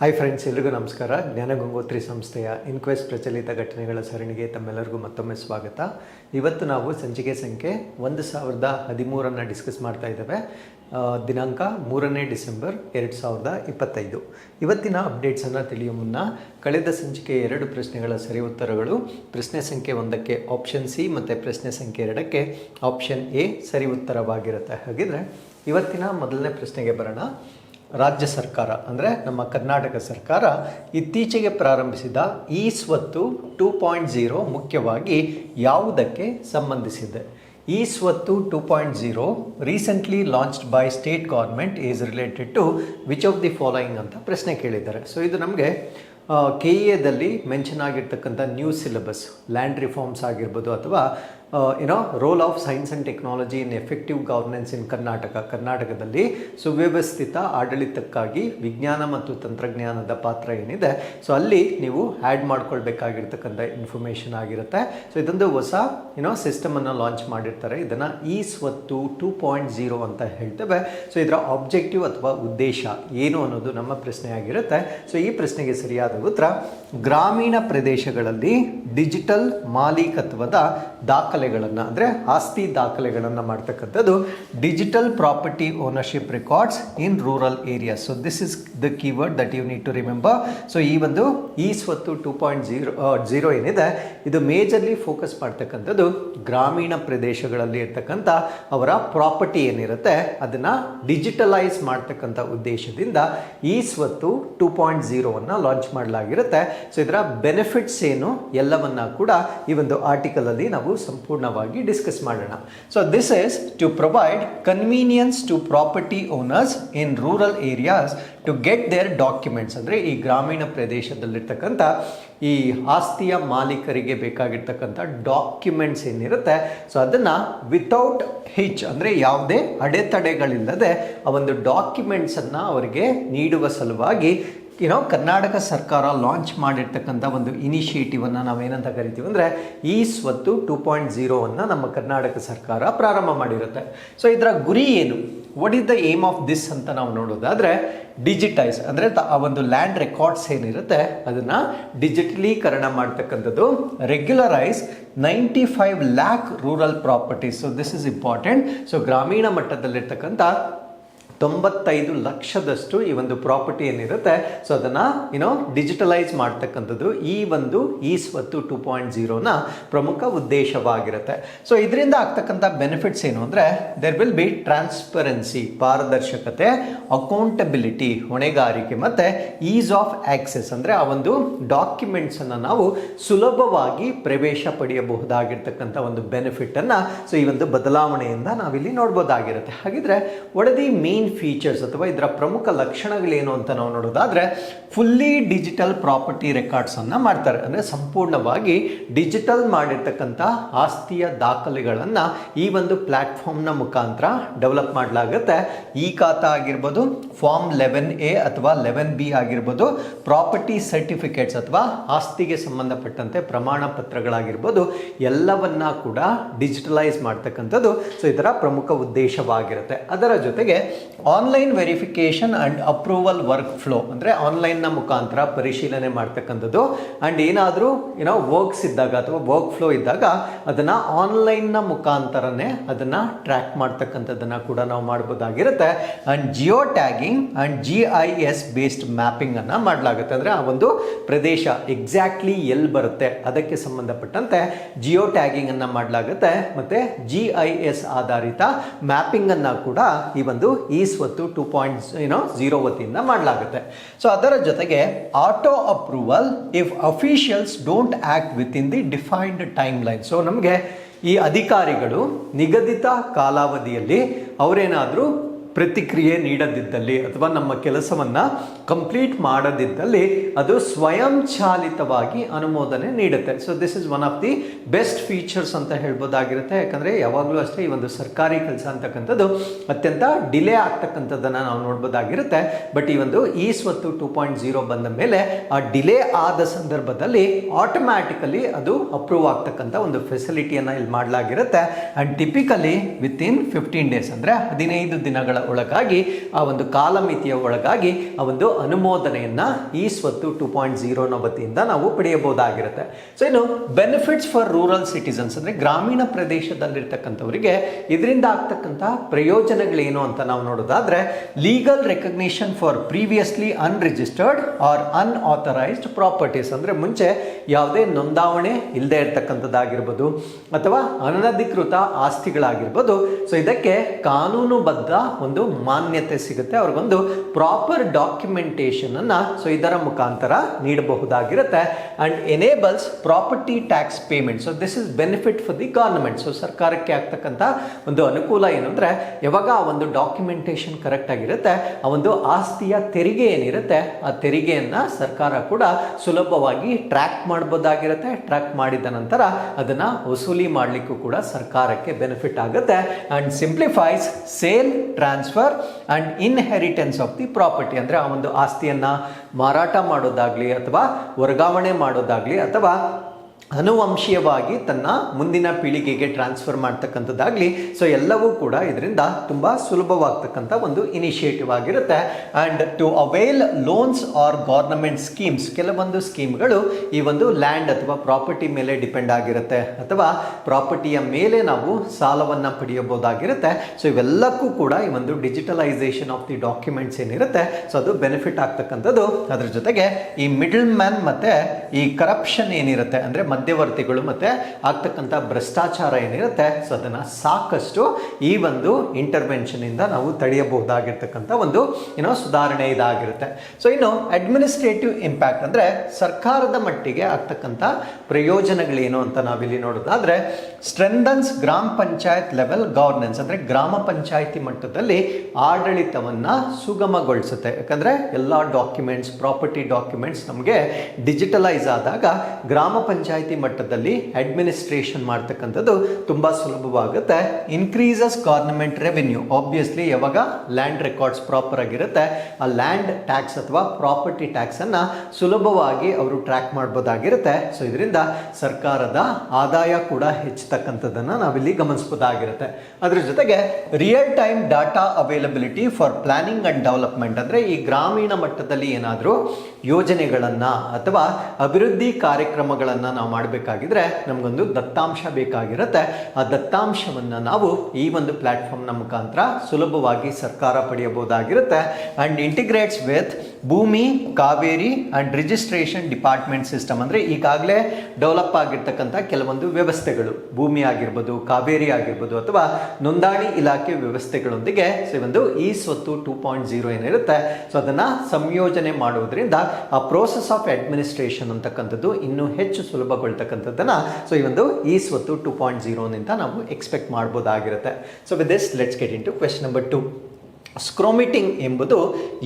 Hi friends ಎಲ್ರಿಗೂ ನಮಸ್ಕಾರ. ಜ್ಞಾನ ಗಂಗೋತ್ರಿ ಸಂಸ್ಥೆಯ ಇನ್ಕ್ವೆಸ್ಟ್ ಪ್ರಚಲಿತ ಘಟನೆಗಳ ಸರಣಿಗೆ ತಮ್ಮೆಲ್ಲರಿಗೂ ಮತ್ತೊಮ್ಮೆ ಸ್ವಾಗತ. ಇವತ್ತು ನಾವು ಸಂಚಿಕೆ ಸಂಖ್ಯೆ ಒಂದು ಸಾವಿರದ ಹದಿಮೂರನ್ನು ಡಿಸ್ಕಸ್ ಮಾಡ್ತಾ ಇದ್ದೇವೆ. ದಿನಾಂಕ ಮೂರನೇ ಡಿಸೆಂಬರ್ ಎರಡು ಸಾವಿರದ ಇಪ್ಪತ್ತೈದು. ಇವತ್ತಿನ ಅಪ್ಡೇಟ್ಸನ್ನು ತಿಳಿಯುವ ಮುನ್ನ ಕಳೆದ ಸಂಚಿಕೆ ಎರಡು ಪ್ರಶ್ನೆಗಳ ಸರಿ ಉತ್ತರಗಳು. ಪ್ರಶ್ನೆ ಸಂಖ್ಯೆ ಒಂದಕ್ಕೆ ಆಪ್ಷನ್ ಸಿ ಮತ್ತು ಪ್ರಶ್ನೆ ಸಂಖ್ಯೆ ಎರಡಕ್ಕೆ ಆಪ್ಷನ್ ಎ ಸರಿ ಉತ್ತರವಾಗಿರುತ್ತೆ. ಹಾಗಿದ್ರೆ ಇವತ್ತಿನ ಮೊದಲನೇ ಪ್ರಶ್ನೆಗೆ ಬರೋಣ. ರಾಜ್ಯ ಸರ್ಕಾರ, ಅಂದರೆ ನಮ್ಮ ಕರ್ನಾಟಕ ಸರ್ಕಾರ ಇತ್ತೀಚೆಗೆ ಪ್ರಾರಂಭಿಸಿದ ಈ ಸ್ವತ್ತು ಟೂ ಪಾಯಿಂಟ್ ಝೀರೋ ಮುಖ್ಯವಾಗಿ ಯಾವುದಕ್ಕೆ ಸಂಬಂಧಿಸಿದೆ? ಈ ಸ್ವತ್ತು two point zero recently launched by state government is related to which of the following ಅಂತ ಪ್ರಶ್ನೆ ಕೇಳಿದ್ದಾರೆ. ಸೊ ಇದು ನಮಗೆ ಕೆ ಎದಲ್ಲಿ ಮೆನ್ಷನ್ ಆಗಿರ್ತಕ್ಕಂಥ ನ್ಯೂ ಸಿಲೆಬಸ್, ಲ್ಯಾಂಡ್ ರಿಫಾರ್ಮ್ಸ್ ಆಗಿರ್ಬೋದು ಅಥವಾ ಏನೋ role of science and technology in effective governance in Karnataka ಕರ್ನಾಟಕದಲ್ಲಿ ಸುವ್ಯವಸ್ಥಿತ ಆಡಳಿತಕ್ಕಾಗಿ ವಿಜ್ಞಾನ ಮತ್ತು ತಂತ್ರಜ್ಞಾನದ ಪಾತ್ರ ಏನಿದೆ? ಸೊ ಅಲ್ಲಿ ನೀವು ಆ್ಯಡ್ ಮಾಡ್ಕೊಳ್ಬೇಕಾಗಿರ್ತಕ್ಕಂಥ ಇನ್ಫಾರ್ಮೇಷನ್ ಆಗಿರುತ್ತೆ. ಸೊ ಇದೊಂದು ಹೊಸ ಏನೋ ಸಿಸ್ಟಮನ್ನು ಲಾಂಚ್ ಮಾಡಿರ್ತಾರೆ. ಇದನ್ನು ಈ ಸ್ವತ್ತು ಟೂ ಪಾಯಿಂಟ್ ಝೀರೋ ಅಂತ ಹೇಳ್ತೇವೆ. ಸೊ ಇದರ ಆಬ್ಜೆಕ್ಟಿವ್ ಅಥವಾ ಉದ್ದೇಶ ಏನು ಅನ್ನೋದು ನಮ್ಮ ಪ್ರಶ್ನೆ ಆಗಿರುತ್ತೆ ಸೊ ಈ ಪ್ರಶ್ನೆಗೆ ಸರಿಯಾದ ಉತ್ತರ, ಗ್ರಾಮೀಣ ಪ್ರದೇಶಗಳಲ್ಲಿ ಡಿಜಿಟಲ್ ಮಾಲೀಕತ್ವದ ದಾಖಲೆಗಳನ್ನು, ಅಂದರೆ ಆಸ್ತಿ ದಾಖಲೆಗಳನ್ನು ಮಾಡ್ತಕ್ಕಂಥದ್ದು digital property ownership records in rural area so this is the keyword that you need to remember so ಈ ಒಂದು ಈ ಸ್ವತ್ತು ಟೂ ಪಾಯಿಂಟ್ ಜೀರೋ ಜೀರೋ ಏನಿದೆ, ಇದು ಮೇಜರ್ಲಿ ಫೋಕಸ್ ಮಾಡ್ತಕ್ಕಂಥದ್ದು ಗ್ರಾಮೀಣ ಪ್ರದೇಶಗಳಲ್ಲಿ ಇರ್ತಕ್ಕಂಥ ಅವರ ಪ್ರಾಪರ್ಟಿ ಏನಿರುತ್ತೆ, ಅದನ್ನು ಡಿಜಿಟಲೈಸ್ ಮಾಡ್ತಕ್ಕಂಥ ಉದ್ದೇಶದಿಂದ ಈ ಸ್ವತ್ತು ಟೂ ಪಾಯಿಂಟ್ ಜೀರೋವನ್ನು ಲಾಂಚ್ ಮಾಡಲಾಗಿರುತ್ತೆ. ಸೊ ಇದರ ಬೆನಿಫಿಟ್ಸ್ ಏನು, ಎಲ್ಲವನ್ನ ಕೂಡ ಈ ಒಂದು ಆರ್ಟಿಕಲಲ್ಲಿ ನಾವು ಸಂಪೂರ್ಣವಾಗಿ ಡಿಸ್ಕಸ್ ಮಾಡೋಣ. So this is to provide convenience to property owners in rural areas to get their documents ಅಂದರೆ ಈ ಗ್ರಾಮೀಣ ಪ್ರದೇಶದಲ್ಲಿರ್ತಕ್ಕಂಥ ಈ ಆಸ್ತಿಯ ಮಾಲೀಕರಿಗೆ ಬೇಕಾಗಿರ್ತಕ್ಕಂಥ ಡಾಕ್ಯುಮೆಂಟ್ಸ್ ಏನಿರುತ್ತೆ ಸೊ ಅದನ್ನು ವಿತೌಟ್ ಹಿಚ್ ಅಂದರೆ ಯಾವುದೇ ಅಡೆತಡೆಗಳಿಲ್ಲದೆ ಆ ಒಂದು ಡಾಕ್ಯುಮೆಂಟ್ಸನ್ನು ಅವರಿಗೆ ನೀಡುವ ಸಲುವಾಗಿ ಏನೋ ಕರ್ನಾಟಕ ಸರ್ಕಾರ ಲಾಂಚ್ ಮಾಡಿರ್ತಕ್ಕಂಥ ಒಂದು ಇನಿಷಿಯೇಟಿವನ್ನು ನಾವೇನಂತ ಕರಿತೀವಿ ಅಂದರೆ ಈ ಸ್ವತ್ತು ಟೂ ಪಾಯಿಂಟ್ ಝೀರೋವನ್ನು ನಮ್ಮ ಕರ್ನಾಟಕ ಸರ್ಕಾರ ಪ್ರಾರಂಭ ಮಾಡಿರುತ್ತೆ. ಸೊ ಇದರ ಗುರಿ ಏನು? What is the aim of this ಅಂತ ನಾವು ನೋಡೋದಾದರೆ ಡಿಜಿಟೈಸ್ ಅಂದರೆ ಆ ಒಂದು ಲ್ಯಾಂಡ್ ರೆಕಾರ್ಡ್ಸ್ ಏನಿರುತ್ತೆ, ಅದನ್ನು ಡಿಜಿಟಲೀಕರಣ ಮಾಡ್ತಕ್ಕಂಥದ್ದು regularise ninety five lakh rural properties so this is important so ಗ್ರಾಮೀಣ ಮಟ್ಟದಲ್ಲಿರ್ತಕ್ಕಂಥ ತೊಂಬತ್ತೈದು ಲಕ್ಷದಷ್ಟು ಈ ಒಂದು ಪ್ರಾಪರ್ಟಿ ಏನಿರುತ್ತೆ. ಸೊ ಅದನ್ನು ಏನೋ ಡಿಜಿಟಲೈಸ್ ಮಾಡ್ತಕ್ಕಂಥದ್ದು ಈ ಒಂದು ಈ ಸ್ವತ್ತು ಟು ಪಾಯಿಂಟ್ ಜೀರೋನ ಪ್ರಮುಖ ಉದ್ದೇಶವಾಗಿರುತ್ತೆ. ಸೊ ಇದರಿಂದ ಆಗ್ತಕ್ಕಂಥ ಬೆನಿಫಿಟ್ಸ್ ಏನು ಅಂದರೆ ದೆರ್ ವಿಲ್ ಬಿ ಟ್ರಾನ್ಸ್ಪರೆನ್ಸಿ ಪಾರದರ್ಶಕತೆ ಅಕೌಂಟಬಿಲಿಟಿ ಹೊಣೆಗಾರಿಕೆ ಮತ್ತು ಈಸ್ ಆಫ್ ಆಕ್ಸೆಸ್ ಅಂದರೆ ಆ ಒಂದು ಡಾಕ್ಯುಮೆಂಟ್ಸನ್ನು ನಾವು ಸುಲಭವಾಗಿ ಪ್ರವೇಶ ಪಡೆಯಬಹುದಾಗಿರ್ತಕ್ಕಂಥ ಒಂದು ಬೆನಿಫಿಟನ್ನು ಸೊ ಈ ಒಂದು ಬದಲಾವಣೆಯಿಂದ ನಾವಿಲ್ಲಿ ನೋಡ್ಬೋದಾಗಿರುತ್ತೆ. ಹಾಗಿದ್ರೆ ಒಡದಿ ಮೇನ್ ಫೀಚರ್ಸ್ ಅಥವಾ ಇದರ ಪ್ರಮುಖ ಲಕ್ಷಣಗಳೇನು ಅಂತ ನಾವು ನೋಡೋದಾದರೆ ಫುಲ್ಲಿ ಡಿಜಿಟಲ್ ಪ್ರಾಪರ್ಟಿ ರೆಕಾರ್ಡ್ಸನ್ನು ಮಾಡ್ತಾರೆ. ಅಂದರೆ ಸಂಪೂರ್ಣವಾಗಿ ಡಿಜಿಟಲ್ ಮಾಡಿರ್ತಕ್ಕಂಥ ಆಸ್ತಿಯ ದಾಖಲೆಗಳನ್ನು ಈ ಒಂದು ಪ್ಲ್ಯಾಟ್ಫಾರ್ಮ್ನ ಮುಖಾಂತರ ಡೆವಲಪ್ ಮಾಡಲಾಗುತ್ತೆ. ಈ ಖಾತಾ ಆಗಿರ್ಬೋದು ಫಾರ್ಮ್ ಲೆವೆನ್ ಎ ಅಥವಾ ಲೆವೆನ್ ಬಿ ಆಗಿರ್ಬೋದು ಪ್ರಾಪರ್ಟಿ ಸರ್ಟಿಫಿಕೇಟ್ಸ್ ಅಥವಾ ಆಸ್ತಿಗೆ ಸಂಬಂಧಪಟ್ಟಂತೆ ಪ್ರಮಾಣ ಪತ್ರಗಳಾಗಿರ್ಬೋದು, ಎಲ್ಲವನ್ನ ಕೂಡ ಡಿಜಿಟಲೈಸ್ ಮಾಡ್ತಕ್ಕಂಥದ್ದು. ಸೊ ಇದರ ಪ್ರಮುಖ ಉದ್ದೇಶವಾಗಿರುತ್ತೆ. ಅದರ ಜೊತೆಗೆ online verification and approval workflow ಅಂದರೆ ಆನ್ಲೈನ್ನ ಮುಖಾಂತರ ಪರಿಶೀಲನೆ ಮಾಡ್ತಕ್ಕಂಥದ್ದು. ಆ್ಯಂಡ್ ಏನಾದರೂ ಏನೋ ವರ್ಕ್ಸ್ ಇದ್ದಾಗ ಅಥವಾ ವರ್ಕ್ ಫ್ಲೋ ಇದ್ದಾಗ ಅದನ್ನು ಆನ್ಲೈನ್ನ ಮುಖಾಂತರನೇ ಅದನ್ನು ಟ್ರ್ಯಾಕ್ ಮಾಡ್ತಕ್ಕಂಥದ್ದನ್ನು ಕೂಡ ನಾವು ಮಾಡ್ಬೋದಾಗಿರುತ್ತೆ. And geo tagging and G I S based ಮ್ಯಾಪಿಂಗನ್ನು ಮಾಡಲಾಗುತ್ತೆ. ಅಂದರೆ ಆ ಒಂದು ಪ್ರದೇಶ ಎಕ್ಸಾಕ್ಟ್ಲಿ ಎಲ್ಲಿ ಬರುತ್ತೆ, ಅದಕ್ಕೆ ಸಂಬಂಧಪಟ್ಟಂತೆ ಜಿಯೋ ಟ್ಯಾಗಿಂಗನ್ನು ಮಾಡಲಾಗುತ್ತೆ. ಮತ್ತು ಜಿ ಐ ಎಸ್ ಆಧಾರಿತ ಮ್ಯಾಪಿಂಗನ್ನು ಕೂಡ ಈ ಒಂದು ಈ ಸ್ವತ್ತು ಟೂ ಪಾಯಿಂಟ್ ಏನೋ ಝೀರೋ ವತಿಯಿಂದ ಮಾಡಲಾಗುತ್ತೆ. ಸೊ ಅದರ ಜೊತೆಗೆ auto approval if officials don't act within the defined timeline so ನಮಗೆ ಈ ಅಧಿಕಾರಿಗಳು ನಿಗದಿತ ಕಾಲಾವಧಿಯಲ್ಲಿ ಅವರೇನಾದರೂ ಪ್ರತಿಕ್ರಿಯೆ ನೀಡದಿದ್ದಲ್ಲಿ ಅಥವಾ ನಮ್ಮ ಕೆಲಸವನ್ನು ಕಂಪ್ಲೀಟ್ ಮಾಡದಿದ್ದಲ್ಲಿ ಅದು ಸ್ವಯಂಚಾಲಿತವಾಗಿ ಅನುಮೋದನೆ ನೀಡುತ್ತೆ. So this is one of the best features ಅಂತ ಹೇಳ್ಬೋದಾಗಿರುತ್ತೆ. ಯಾಕಂದರೆ ಯಾವಾಗಲೂ ಅಷ್ಟೇ ಈ ಒಂದು ಸರ್ಕಾರಿ ಕೆಲಸ ಅಂತಕ್ಕಂಥದ್ದು ಅತ್ಯಂತ ಡಿಲೇ ಆಗ್ತಕ್ಕಂಥದ್ದನ್ನು ನಾವು ನೋಡ್ಬೋದಾಗಿರುತ್ತೆ. ಬಟ್ ಈ ಒಂದು ಈ ಸ್ವತ್ತು ಟೂ ಪಾಯಿಂಟ್ ಜೀರೋ ಬಂದ ಮೇಲೆ ಆ ಡಿಲೇ ಆದ ಸಂದರ್ಭದಲ್ಲಿ ಆಟೋಮ್ಯಾಟಿಕಲಿ ಅದು ಅಪ್ರೂವ್ ಆಗ್ತಕ್ಕಂಥ ಒಂದು ಫೆಸಿಲಿಟಿಯನ್ನು ಇಲ್ಲಿ ಮಾಡಲಾಗಿರುತ್ತೆ. And typically within fifteen days ಅಂದರೆ ಹದಿನೈದು ದಿನಗಳ ಒಳಗಾಗಿ, ಆ ಒಂದು ಕಾಲಮಿತಿಯ ಒಳಗಾಗಿ ಆ ಒಂದು ಅನುಮೋದನೆಯನ್ನ ಈ ಸ್ವತ್ತು ಟು ಪಾಯಿಂಟ್ ಜೀರೋನ ವತಿಯಿಂದ ನಾವು ಪಡೆಯಬಹುದಾಗಿರುತ್ತೆ. ಸೊ ಇನ್ನು ಬೆನಿಫಿಟ್ಸ್ ಫಾರ್ ರೂರಲ್ ಸಿಟಿಸನ್ಸ್ ಅಂದ್ರೆ ಗ್ರಾಮೀಣ ಪ್ರದೇಶದಲ್ಲಿರ್ತಕ್ಕಂಥವರಿಗೆ ಇದರಿಂದ ಆಗ್ತಕ್ಕಂಥ ಪ್ರಯೋಜನಗಳೇನು ಅಂತ ನಾವು ನೋಡೋದಾದ್ರೆ legal recognition for previously unregistered or unauthorised properties ಅಂದ್ರೆ ಮುಂಚೆ ಯಾವುದೇ ನೋಂದಾವಣೆ ಇಲ್ಲದೆ ಇರತಕ್ಕಂಥದ್ದಾಗಿರ್ಬೋದು ಅಥವಾ ಅನಧಿಕೃತ ಆಸ್ತಿಗಳಾಗಿರ್ಬೋದು. ಸೊ ಇದಕ್ಕೆ ಕಾನೂನುಬದ್ಧ ಒಂದು ಮಾನ್ಯತೆ ಸಿಗುತ್ತೆ. ಅವ್ರಿಗೊಂದು ಪ್ರಾಪರ್ ಡಾಕ್ಯುಮೆಂಟೇಶನ್ ಅನ್ನ ಸೊ ಇದರ ಮುಖಾಂತರ ನೀಡಬಹುದಾಗಿರುತ್ತೆ. And enables property tax payment so this is benefit for the government so ಸರ್ಕಾರಕ್ಕೆ ಆಗ್ತಕ್ಕಂಥ ಒಂದು ಅನುಕೂಲ ಏನಂದ್ರೆ, ಯಾವಾಗ ಆ ಒಂದು ಡಾಕ್ಯುಮೆಂಟೇಷನ್ ಕರೆಕ್ಟ್ ಆಗಿರುತ್ತೆ, ಆ ಒಂದು ಆಸ್ತಿಯ ತೆರಿಗೆ ಏನಿರುತ್ತೆ, ಆ ತೆರಿಗೆಯನ್ನ ಸರ್ಕಾರ ಕೂಡ ಸುಲಭವಾಗಿ ಟ್ರ್ಯಾಕ್ ಮಾಡಬಹುದಾಗಿರುತ್ತೆ ಟ್ರ್ಯಾಕ್ ಮಾಡಿದ ನಂತರ ಅದನ್ನ ವಸೂಲಿ ಮಾಡಲಿಕ್ಕೂ ಕೂಡ ಸರ್ಕಾರಕ್ಕೆ ಬೆನಿಫಿಟ್ ಆಗುತ್ತೆ. And simplifies sale transfer and inheritance of the property ಅಂದ್ರೆ ಆ ಒಂದು ಆಸ್ತಿಯನ್ನ ಮಾರಾಟ ಮಾಡೋದಾಗ್ಲಿ ಅಥವಾ ವರ್ಗಾವಣೆ ಮಾಡೋದಾಗ್ಲಿ ಅಥವಾ ಅನುವಂಶೀಯವಾಗಿ ತನ್ನ ಮುಂದಿನ ಪೀಳಿಗೆಗೆ ಟ್ರಾನ್ಸ್ಫರ್ ಮಾಡ್ತಕ್ಕಂಥದ್ದಾಗಲಿ ಸೊ ಎಲ್ಲವೂ ಕೂಡ ಇದರಿಂದ ತುಂಬ ಸುಲಭವಾಗ್ತಕ್ಕಂಥ ಒಂದು ಇನಿಷಿಯೇಟಿವ್ ಆಗಿರುತ್ತೆ. And to avail loans R government schemes ಕೆಲವೊಂದು ಸ್ಕೀಮ್ಗಳು ಈ ಒಂದು ಲ್ಯಾಂಡ್ ಅಥವಾ ಪ್ರಾಪರ್ಟಿ ಮೇಲೆ ಡಿಪೆಂಡ್ ಆಗಿರುತ್ತೆ. ಅಥವಾ ಪ್ರಾಪರ್ಟಿಯ ಮೇಲೆ ನಾವು ಸಾಲವನ್ನು ಪಡೆಯಬಹುದಾಗಿರುತ್ತೆ. ಸೊ ಇವೆಲ್ಲಕ್ಕೂ ಕೂಡ ಈ ಒಂದು ಡಿಜಿಟಲೈಸೇಷನ್ ಆಫ್ ದಿ ಡಾಕ್ಯುಮೆಂಟ್ಸ್ ಏನಿರುತ್ತೆ ಸೊ ಅದು ಬೆನಿಫಿಟ್ ಆಗ್ತಕ್ಕಂಥದ್ದು. ಅದರ ಜೊತೆಗೆ ಈ ಮಿಡಲ್ ಮ್ಯಾನ್ ಮತ್ತು ಈ ಕರಪ್ಷನ್ ಏನಿರುತ್ತೆ, ಅಂದ್ರೆ ಮಧ್ಯವರ್ತಿಗಳು ಮತ್ತೆ ಆಗ್ತಕ್ಕಂಥ ಭ್ರಷ್ಟಾಚಾರ ಏನಿರುತ್ತೆ, ಸೊ ಅದನ್ನು ಸಾಕಷ್ಟು ಈ ಒಂದು ಇಂಟರ್ವೆನ್ಷನ್ ಇಂದ ನಾವು ತಡೆಯಬಹುದಾಗಿರ್ತಕ್ಕಂಥ ಒಂದು ಏನೋ ಸುಧಾರಣೆ ಇದಾಗಿರುತ್ತೆ. ಸೊ ಇನ್ನು ಅಡ್ಮಿನಿಸ್ಟ್ರೇಟಿವ್ ಇಂಪ್ಯಾಕ್ಟ್ ಅಂದರೆ ಸರ್ಕಾರದ ಮಟ್ಟಿಗೆ ಆಗ್ತಕ್ಕಂಥ ಪ್ರಯೋಜನಗಳೇನು ಅಂತ ನಾವಿಲ್ಲಿ ನೋಡೋದಾದ್ರೆ ಸ್ಟ್ರೆಂದನ್ಸ್ ಗ್ರಾಮ ಪಂಚಾಯತ್ ಲೆವೆಲ್ ಗವರ್ನೆನ್ಸ್ ಅಂದರೆ ಗ್ರಾಮ ಪಂಚಾಯಿತಿ ಮಟ್ಟದಲ್ಲಿ ಆಡಳಿತವನ್ನು ಸುಗಮಗೊಳಿಸುತ್ತೆ. ಯಾಕಂದರೆ ಎಲ್ಲ ಡಾಕ್ಯುಮೆಂಟ್ಸ್ ಪ್ರಾಪರ್ಟಿ ಡಾಕ್ಯುಮೆಂಟ್ಸ್ ನಮಗೆ ಡಿಜಿಟಲೈಸ್ ಆದಾಗ ಗ್ರಾಮ ಪಂಚಾಯಿತಿ ಮಟ್ಟದಲ್ಲಿ ಅಡ್ಮಿನಿಸ್ಟ್ರೇಷನ್ ಮಾಡ್ತಕ್ಕಂಥದ್ದು ತುಂಬ ಸುಲಭವಾಗುತ್ತೆ. ಇನ್ಕ್ರೀಸಸ್ ಗವರ್ನಮೆಂಟ್ ರೆವೆನ್ಯೂ ಆಬ್ವಿಯಸ್ಲಿ ಯಾವಾಗ ಲ್ಯಾಂಡ್ ರೆಕಾರ್ಡ್ಸ್ ಪ್ರಾಪರ್ ಆಗಿರುತ್ತೆ, ಆ ಲ್ಯಾಂಡ್ ಟ್ಯಾಕ್ಸ್ ಅಥವಾ ಪ್ರಾಪರ್ಟಿ ಟ್ಯಾಕ್ಸನ್ನು ಸುಲಭವಾಗಿ ಅವರು ಟ್ರ್ಯಾಕ್ ಮಾಡ್ಬೋದಾಗಿರುತ್ತೆ. ಸೊ ಇದರಿಂದ ಸರ್ಕಾರದ ಆದಾಯ ಕೂಡ ಹೆಚ್ಚತಕ್ಕಂಥದ್ದನ್ನು ನಾವಿಲ್ಲಿ ಗಮನಿಸ್ಬೋದಾಗಿರುತ್ತೆ. ಅದ್ರ ಜೊತೆಗೆ real time data availability for planning and development ಅಂದ್ರೆ ಈ ಗ್ರಾಮೀಣ ಮಟ್ಟದಲ್ಲಿ ಏನಾದರೂ ಯೋಜನೆಗಳನ್ನ ಅಥವಾ ಅಭಿವೃದ್ಧಿ ಕಾರ್ಯಕ್ರಮಗಳನ್ನ ನಾವು ಮಾಡಬೇಕಾಗಿದ್ರೆ ನಮಗೊಂದು ದತ್ತಾಂಶ ಬೇಕಾಗಿರುತ್ತೆ. ಆ ದತ್ತಾಂಶವನ್ನ ನಾವು ಈ ಒಂದು ಪ್ಲಾಟ್ಫಾರ್ಮ್ನ ಮುಖಾಂತರ ಸುಲಭವಾಗಿ ಸರ್ಕಾರ ಪಡೆಯಬಹುದಾಗಿರುತ್ತೆ. And integrates with Bhoomi, Kaveri and registration department system ಅಂದರೆ ಈಗಾಗಲೇ ಡೆವಲಪ್ ಆಗಿರ್ತಕ್ಕಂಥ ಕೆಲವೊಂದು ವ್ಯವಸ್ಥೆಗಳು. ಭೂಮಿ ಆಗಿರ್ಬೋದು ಕಾವೇರಿ ಆಗಿರ್ಬೋದು ಅಥವಾ ನೋಂದಣಿ ಇಲಾಖೆ ವ್ಯವಸ್ಥೆಗಳೊಂದಿಗೆ ಸೊ ಒಂದು ಈ ಸ್ವತ್ತು ಟೂ ಪಾಯಿಂಟ್ ಜೀರೋ ಏನಿರುತ್ತೆ. ಸೊ ಅದನ್ನು ಸಂಯೋಜನೆ ಮಾಡುವುದರಿಂದ ಆ ಪ್ರೋಸೆಸ್ ಆಫ್ ಅಡ್ಮಿನಿಸ್ಟ್ರೇಷನ್ ಅಂತಕ್ಕಂಥದ್ದು ಇನ್ನೂ ಹೆಚ್ಚು ಸುಲಭಗೊಳ್ತಕ್ಕಂಥದ್ದನ್ನು ಸೊ ಈ ಒಂದು ಈ ಸ್ವತ್ತು ಟೂ ಪಾಯಿಂಟ್ ಜೀರೋನಿಂದ ನಾವು expect ಮಾಡ್ಬೋದಾಗಿರುತ್ತೆ. So with this let's get into question number two scromiting ಎಂಬುದು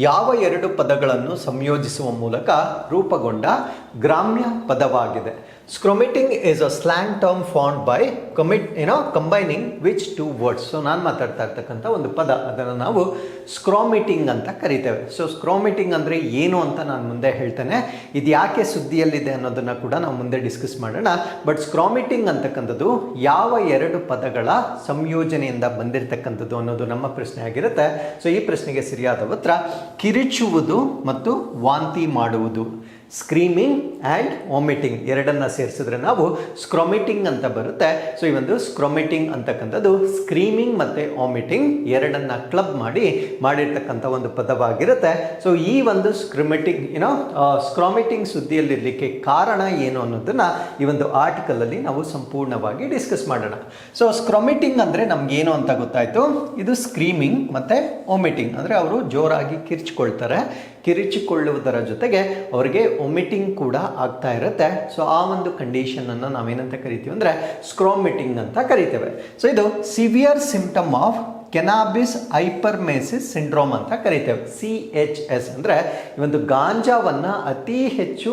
ಯಾವ ಎರಡು ಪದಗಳನ್ನು ಸಂಯೋಜಿಸುವ ಮೂಲಕ ರೂಪುಗೊಂಡ ಗ್ರಾಮ್ಯ ಪದವಾಗಿದೆ. Scromiting is a slang term form by commit ಏನೋ combining which two words so ನಾನು ಮಾತಾಡ್ತಾ ಇರ್ತಕ್ಕಂಥ ಒಂದು ಪದ, ಅದನ್ನು ನಾವು ಸ್ಕ್ರೋಮಿಟಿಂಗ್ ಅಂತ ಕರಿತೇವೆ. ಸೊ ಸ್ಕ್ರೋಮಿಟಿಂಗ್ ಅಂದರೆ ಏನು ಅಂತ ನಾನು ಮುಂದೆ ಹೇಳ್ತೇನೆ. ಇದು ಯಾಕೆ ಸುದ್ದಿಯಲ್ಲಿದೆ ಅನ್ನೋದನ್ನು ಕೂಡ ನಾವು ಮುಂದೆ ಡಿಸ್ಕಸ್ ಮಾಡೋಣ. ಬಟ್ ಸ್ಕ್ರೋಮಿಟಿಂಗ್ ಅಂತಕ್ಕಂಥದ್ದು ಯಾವ ಎರಡು ಪದಗಳ ಸಂಯೋಜನೆಯಿಂದ ಬಂದಿರತಕ್ಕಂಥದ್ದು ಅನ್ನೋದು ನಮ್ಮ ಪ್ರಶ್ನೆ ಆಗಿರುತ್ತೆ. ಸೊ ಈ ಪ್ರಶ್ನೆಗೆ ಸರಿಯಾದ ಉತ್ತರ, ಕಿರಿಚುವುದು ಮತ್ತು ವಾಂತಿ ಮಾಡುವುದು. ಸ್ಕ್ರೀಮಿಂಗ್ ಆ್ಯಂಡ್ ವಾಮಿಟಿಂಗ್ ಎರಡನ್ನು ಸೇರಿಸಿದ್ರೆ ನಾವು ಸ್ಕ್ರೊಮಿಟಿಂಗ್ ಅಂತ ಬರುತ್ತೆ. ಸೊ ಈ ಒಂದು ಸ್ಕ್ರೊಮಿಟಿಂಗ್ ಅಂತಕ್ಕಂಥದ್ದು ಸ್ಕ್ರೀಮಿಂಗ್ ಮತ್ತು ವಾಮಿಟಿಂಗ್ ಎರಡನ್ನು ಕ್ಲಬ್ ಮಾಡಿ ಮಾಡಿರ್ತಕ್ಕಂಥ ಒಂದು ಪದವಾಗಿರುತ್ತೆ. ಸೊ ಈ ಒಂದು ಸ್ಕ್ರಿಮಿಟಿಂಗ್ ಏನೋ ಸ್ಕ್ರಾಮಿಟಿಂಗ್ ಸುದ್ದಿಯಲ್ಲಿರಲಿಕ್ಕೆ ಕಾರಣ ಏನು ಅನ್ನೋದನ್ನು ಈ ಒಂದು ಆರ್ಟಿಕಲಲ್ಲಿ ನಾವು ಸಂಪೂರ್ಣವಾಗಿ ಡಿಸ್ಕಸ್ ಮಾಡೋಣ. ಸೊ ಸ್ಕ್ರೊಮಿಟಿಂಗ್ ಅಂದರೆ ನಮಗೇನು ಅಂತ ಗೊತ್ತಾಯಿತು? ಇದು ಸ್ಕ್ರೀಮಿಂಗ್ ಮತ್ತು ವಾಮಿಟಿಂಗ್ ಅಂದರೆ ಅವರು ಜೋರಾಗಿ ಕಿರ್ಚ್ಕೊಳ್ತಾರೆ. ಕಿರಿಚಿಕೊಳ್ಳುವುದರ ಜೊತೆಗೆ ಅವರಿಗೆ ಒಮಿಟಿಂಗ್ ಕೂಡ ಆಗ್ತಾ ಇರುತ್ತೆ. ಸೊ ಆ ಒಂದು ಕಂಡೀಷನನ್ನು ನಾವೇನಂತ ಕರಿತೀವಿ ಅಂದರೆ ಸ್ಕ್ರೋಮಿಟಿಂಗ್ ಅಂತ ಕರಿತೇವೆ. ಸೊ ಇದು severe symptom of cannabis hyperemesis syndrome ಅಂತ ಕರಿತೇವೆ. ಸಿ ಎಚ್ ಎಸ್ ಅಂದರೆ ಈ ಒಂದು ಗಾಂಜಾವನ್ನು ಅತಿ ಹೆಚ್ಚು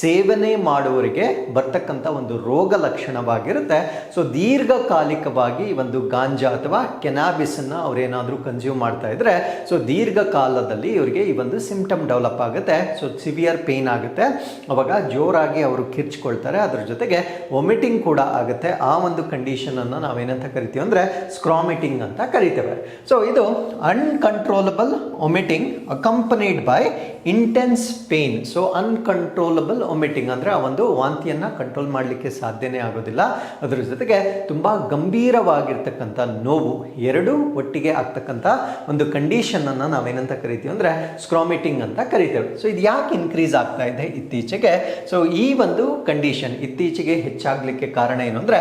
ಸೇವನೆ ಮಾಡುವವರಿಗೆ ಬರ್ತಕ್ಕಂಥ ಒಂದು ರೋಗ ಲಕ್ಷಣವಾಗಿರುತ್ತೆ. ಸೊ, ದೀರ್ಘಕಾಲಿಕವಾಗಿ ಈ ಒಂದು ಗಾಂಜಾ ಅಥವಾ ಕೆನಾಬಿಸನ್ನು ಅವರೇನಾದರೂ ಕನ್ಸ್ಯೂಮ್ ಮಾಡ್ತಾ ಇದ್ದರೆ ಸೊ, ದೀರ್ಘಕಾಲದಲ್ಲಿ ಇವರಿಗೆ ಈ ಒಂದು ಸಿಂಪ್ಟಮ್ ಡೆವಲಪ್ ಆಗುತ್ತೆ. ಸೊ ಸಿವಿಯರ್ ಪೇನ್ ಆಗುತ್ತೆ. ಅವಾಗ ಜೋರಾಗಿ ಅವರು ಕಿರ್ಚ್ಕೊಳ್ತಾರೆ. ಅದರ ಜೊತೆಗೆ ವಾಮಿಟಿಂಗ್ ಕೂಡ ಆಗುತ್ತೆ. ಆ ಒಂದು ಕಂಡೀಷನನ್ನು ನಾವೇನಂತ ಕರಿತೀವಿ ಅಂದರೆ ಸ್ಕ್ರಾಮಿಟಿಂಗ್ ಅಂತ ಕರಿತೇವೆ. ಕರಿತೇವೆ ಸೊ ಇದು uncontrollable vomiting accompanied by intense pain so uncontrollable vomiting ಅಂದರೆ ಆ ಒಂದು ವಾಂತಿಯನ್ನು ಕಂಟ್ರೋಲ್ ಮಾಡಲಿಕ್ಕೆ ಸಾಧ್ಯನೇ ಆಗೋದಿಲ್ಲ. ಅದರ ಜೊತೆಗೆ ತುಂಬ ಗಂಭೀರವಾಗಿರ್ತಕ್ಕಂಥ ನೋವು ಎರಡೂ ಒಟ್ಟಿಗೆ ಆಗ್ತಕ್ಕಂಥ ಒಂದು ಕಂಡೀಷನನ್ನು ನಾವೇನಂತ ಕರಿತೀವಿ ಅಂದರೆ ಸ್ಕ್ರಾಮಿಟಿಂಗ್ ಅಂತ ಕರಿತೇವೆ. ಸೊ ಇದು ಯಾಕೆ ಇನ್ಕ್ರೀಸ್ ಆಗ್ತಾ ಇದೆ ಇತ್ತೀಚೆಗೆ? ಸೊ ಈ ಒಂದು ಕಂಡೀಷನ್ ಇತ್ತೀಚೆಗೆ ಹೆಚ್ಚಾಗಲಿಕ್ಕೆ ಕಾರಣ ಏನು ಅಂದರೆ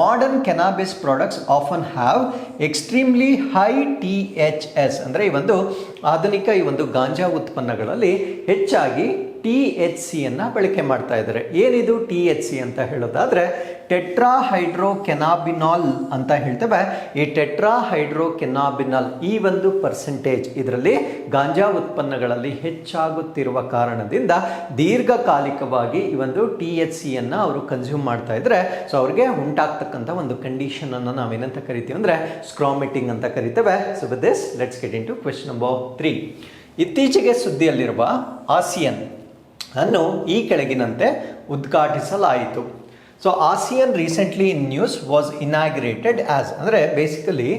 modern cannabis products often have extremely high T H C ಅಂದರೆ ಈ ಒಂದು ಆಧುನಿಕ ಈ ಒಂದು ಗಾಂಜಾ ಉತ್ಪನ್ನಗಳಲ್ಲಿ ಹೆಚ್ಚಾಗಿ ಟಿ ಎಚ್ ಸಿಯನ್ನು ಬಳಕೆ ಮಾಡ್ತಾ ಇದ್ದಾರೆ. ಏನಿದು ಟಿ ಎಚ್ ಸಿ ಅಂತ ಹೇಳೋದಾದರೆ ಟೆಟ್ರಾ ಹೈಡ್ರೋ ಕೆನಾಬಿನಾಲ್ ಅಂತ ಹೇಳ್ತೇವೆ. ಈ ಟೆಟ್ರಾ ಹೈಡ್ರೋ ಕೆನಾಬಿನಾಲ್ ಈ ಒಂದು ಪರ್ಸೆಂಟೇಜ್ ಇದರಲ್ಲಿ ಗಾಂಜಾ ಉತ್ಪನ್ನಗಳಲ್ಲಿ ಹೆಚ್ಚಾಗುತ್ತಿರುವ ಕಾರಣದಿಂದ ದೀರ್ಘಕಾಲಿಕವಾಗಿ ಈ ಒಂದು ಟಿ ಎಚ್ ಸಿಯನ್ನು ಅವರು ಕನ್ಸ್ಯೂಮ್ ಮಾಡ್ತಾ ಇದ್ರೆ ಸೊ ಅವ್ರಿಗೆ ಉಂಟಾಗ್ತಕ್ಕಂಥ ಒಂದು ಕಂಡೀಷನ್ ಅನ್ನು ನಾವೇನಂತ ಕರಿತೀವಿ ಅಂದರೆ ಸ್ಕ್ರಾಮಿಟಿಂಗ್ ಅಂತ ಕರಿತೇವೆ. So with this let's get into question number three ಇತ್ತೀಚೆಗೆ ಸುದ್ದಿಯಲ್ಲಿರುವ ಆಸಿಯನ್. ಅನ್ನು ಈ ಕೆಳಗಿನಂತೆ ಉದ್ಘಾಟಿಸಲಾಯಿತು. So ASEAN recently in news was inaugurated as ಅಂದರೆ ಬೇಸಿಕಲಿ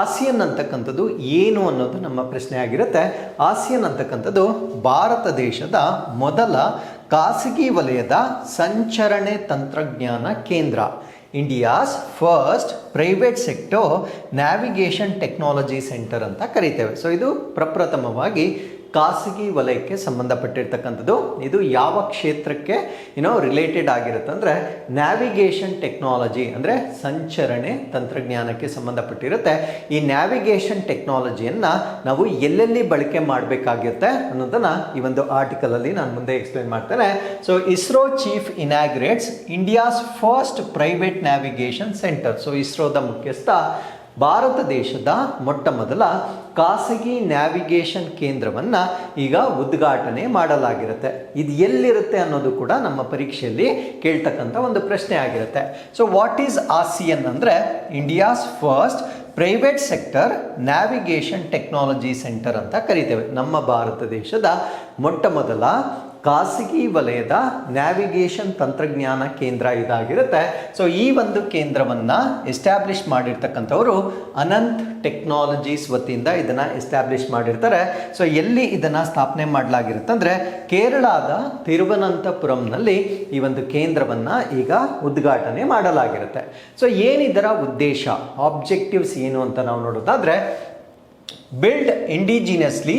ಆಸಿಯನ್ ಅಂತಕ್ಕಂಥದ್ದು ಏನು ಅನ್ನೋದು ನಮ್ಮ ಪ್ರಶ್ನೆ ಆಗಿರುತ್ತೆ. ಆಸಿಯನ್ ಅಂತಕ್ಕಂಥದ್ದು ಭಾರತ ದೇಶದ ಮೊದಲ ಖಾಸಗಿ ವಲಯದ ಸಂಚರಣೆ ತಂತ್ರಜ್ಞಾನ ಕೇಂದ್ರ. India's first private sector navigation technology centre ಅಂತ ಕರಿತೇವೆ. ಸೊ ಇದು ಪ್ರಪ್ರಥಮವಾಗಿ ಖಾಸಗಿ ವಲಯಕ್ಕೆ ಸಂಬಂಧಪಟ್ಟಿರ್ತಕ್ಕಂಥದ್ದು. ಇದು ಯಾವ ಕ್ಷೇತ್ರಕ್ಕೆ ಏನೋ ರಿಲೇಟೆಡ್ ಆಗಿರುತ್ತೆ ಅಂದರೆ ನ್ಯಾವಿಗೇಷನ್ ಟೆಕ್ನಾಲಜಿ ಅಂದರೆ ಸಂಚರಣೆ ತಂತ್ರಜ್ಞಾನಕ್ಕೆ ಸಂಬಂಧಪಟ್ಟಿರುತ್ತೆ. ಈ ನ್ಯಾವಿಗೇಷನ್ ಟೆಕ್ನಾಲಜಿಯನ್ನು ನಾವು ಎಲ್ಲೆಲ್ಲಿ ಬಳಕೆ ಮಾಡಬೇಕಾಗಿರುತ್ತೆ ಅನ್ನೋದನ್ನು ಈ ಒಂದು ಆರ್ಟಿಕಲಲ್ಲಿ ನಾನು ಮುಂದೆ ಎಕ್ಸ್ಪ್ಲೇನ್ ಮಾಡ್ತೇನೆ. So ISRO chief inaugurates India's first private navigation centre so ಇಸ್ರೋದ ಮುಖ್ಯಸ್ಥ ಭಾರತ ದೇಶದ ಮೊಟ್ಟ ಮೊದಲ ಖಾಸಗಿ ನ್ಯಾವಿಗೇಷನ್ ಕೇಂದ್ರವನ್ನು ಈಗ ಉದ್ಘಾಟನೆ ಮಾಡಲಾಗಿರುತ್ತೆ. ಇದು ಎಲ್ಲಿರುತ್ತೆ ಅನ್ನೋದು ಕೂಡ ನಮ್ಮ ಪರೀಕ್ಷೆಯಲ್ಲಿ ಕೇಳ್ತಕ್ಕಂಥ ಒಂದು ಪ್ರಶ್ನೆ ಆಗಿರುತ್ತೆ. ಸೊ ವಾಟ್ ಈಸ್ ಆಸಿಯನ್ ಅಂದರೆ India's first private sector navigation technology centre ಅಂತ ಕರಿತೇವೆ. ನಮ್ಮ ಭಾರತ ದೇಶದ ಮೊಟ್ಟ ಮೊದಲ ಖಾಸಗಿ ವಲಯದ ನ್ಯಾವಿಗೇಷನ್ ತಂತ್ರಜ್ಞಾನ ಕೇಂದ್ರ ಇದಾಗಿರುತ್ತೆ. ಸೊ ಈ ಒಂದು ಕೇಂದ್ರವನ್ನು ಎಸ್ಟ್ಯಾಬ್ಲಿಷ್ ಮಾಡಿರ್ತಕ್ಕಂಥವರು ಅನಂತ್ ಟೆಕ್ನಾಲಜೀಸ್ ವತಿಯಿಂದ ಇದನ್ನು ಎಸ್ಟ್ಯಾಬ್ಲಿಷ್ ಮಾಡಿರ್ತಾರೆ. ಸೊ ಎಲ್ಲಿ ಇದನ್ನು ಸ್ಥಾಪನೆ ಮಾಡಲಾಗಿರುತ್ತಂದರೆ ಕೇರಳದ ತಿರುವನಂತಪುರಂನಲ್ಲಿ ಈ ಒಂದು ಕೇಂದ್ರವನ್ನು ಈಗ ಉದ್ಘಾಟನೆ ಮಾಡಲಾಗಿರುತ್ತೆ. ಸೊ ಏನಿದರ ಉದ್ದೇಶ? ಆಬ್ಜೆಕ್ಟಿವ್ಸ್ ಏನು ಅಂತ ನಾವು ನೋಡೋದಾದರೆ build indigenously